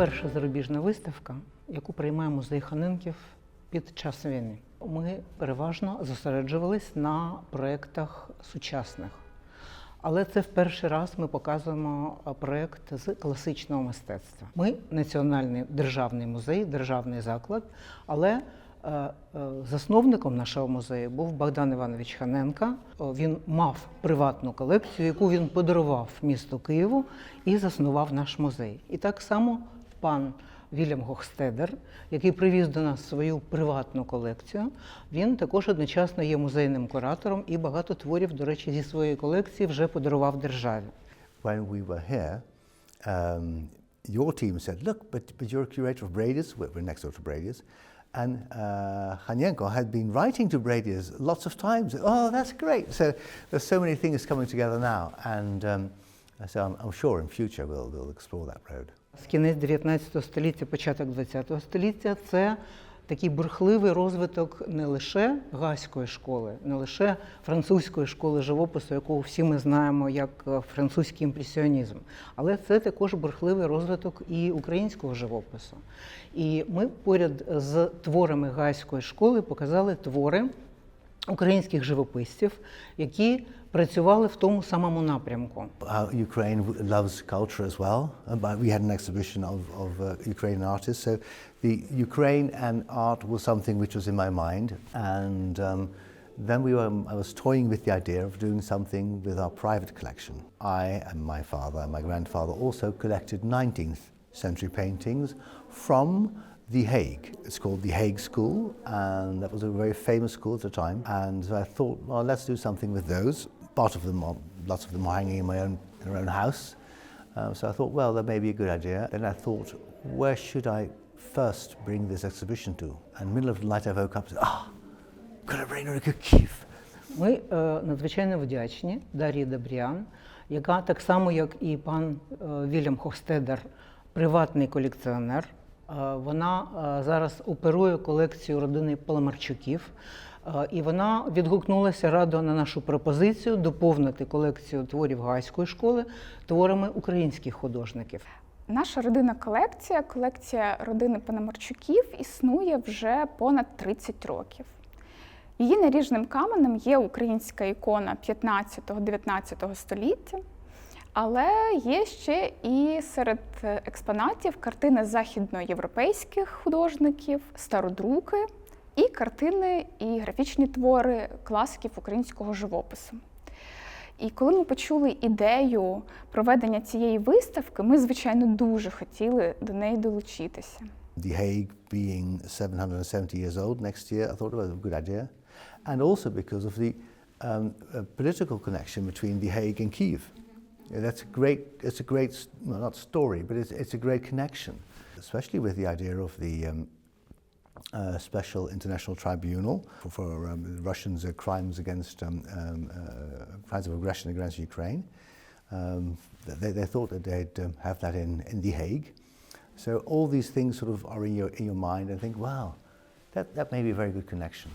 перша зарубіжна виставка, яку приймає музей Ханенків під час війни. Ми переважно зосереджувались на проєктах сучасних. Але це в перший раз ми показуємо проєкт з класичного мистецтва. Ми національний державний музей, державний заклад, але е, е, засновником нашого музею був Богдан Іванович Ханенка. Він мав приватну колекцію, яку він подарував місту Києву і заснував наш музей. І так само пан Вільям Гохстедер, який привіз до нас свою приватну колекцію. Він також одночасно є музейним куратором і багато творів, до речі, зі своєї колекції вже подарував державі. when we were here, um, your team said, look, but, but you're a curator of Brady's, we're next door to Brady's, and uh, Hanyenko had been writing to Brady's lots of times. Oh, that's great. So there's so many things coming together now, and um, so I'm, I'm sure in future we'll, we'll explore that road. З кінець 19 століття, початок 20 століття це такий бурхливий розвиток не лише гаської школи, не лише французької школи живопису, яку всі ми знаємо як е, французький імпресіонізм, але це також бурхливий розвиток і українського живопису. І ми поряд з творами гаської школи показали твори українських живописців, які працювали в тому самому напрямку. How Ukraine w- loves culture as well. Uh, but we had an exhibition of, of uh, Ukrainian artists. So the Ukraine and art was something which was in my mind. And um, then we were, I was toying with the idea of doing something with our private collection. I and my father and my grandfather also collected 19th century paintings from The Hague. It's called the Hague School, and that was a very famous school at the time. And so I thought, well, let's do something with those. Part of them, are, lots of them are hanging in my own, in our own house. Um, so I thought, well, that may be a good idea. Then I thought, where should I first bring this exhibition to? And in the middle of the night, I woke up and said, ah, could I bring her to Kiev? Ми е, надзвичайно вдячні Дар'ї Добріан, яка так само, як і пан е, Вільям Хохстедер, приватний колекціонер. Е, вона е, зараз оперує колекцію родини Паламарчуків. Е, І вона відгукнулася радо на нашу пропозицію доповнити колекцію творів гайської школи творами українських художників. Наша родинна колекція, колекція родини Пономарчуків, існує вже понад 30 років. Її наріжним каменем є українська ікона 15-19 століття, але є ще і серед експонатів картини західноєвропейських художників, стародруки і картини і графічні твори класиків українського живопису. І коли ми почули ідею проведення цієї виставки, ми, звичайно, дуже хотіли до неї долучитися. The Hague being 770 years old next year, I thought it was a good idea. And also because of the um, uh, political connection between The Hague and Kiev. Yeah, that's a great, it's a great, well, not story, but it's, it's a great connection, especially with the idea of the um, uh, Special International Tribunal for, for um, Russians' uh, crimes against, um, um, uh, crimes of aggression against Ukraine. Um, they, they thought that they'd um, have that in, in The Hague. So all these things sort of are in your, in your mind and think, wow, that, that may be a very good connection.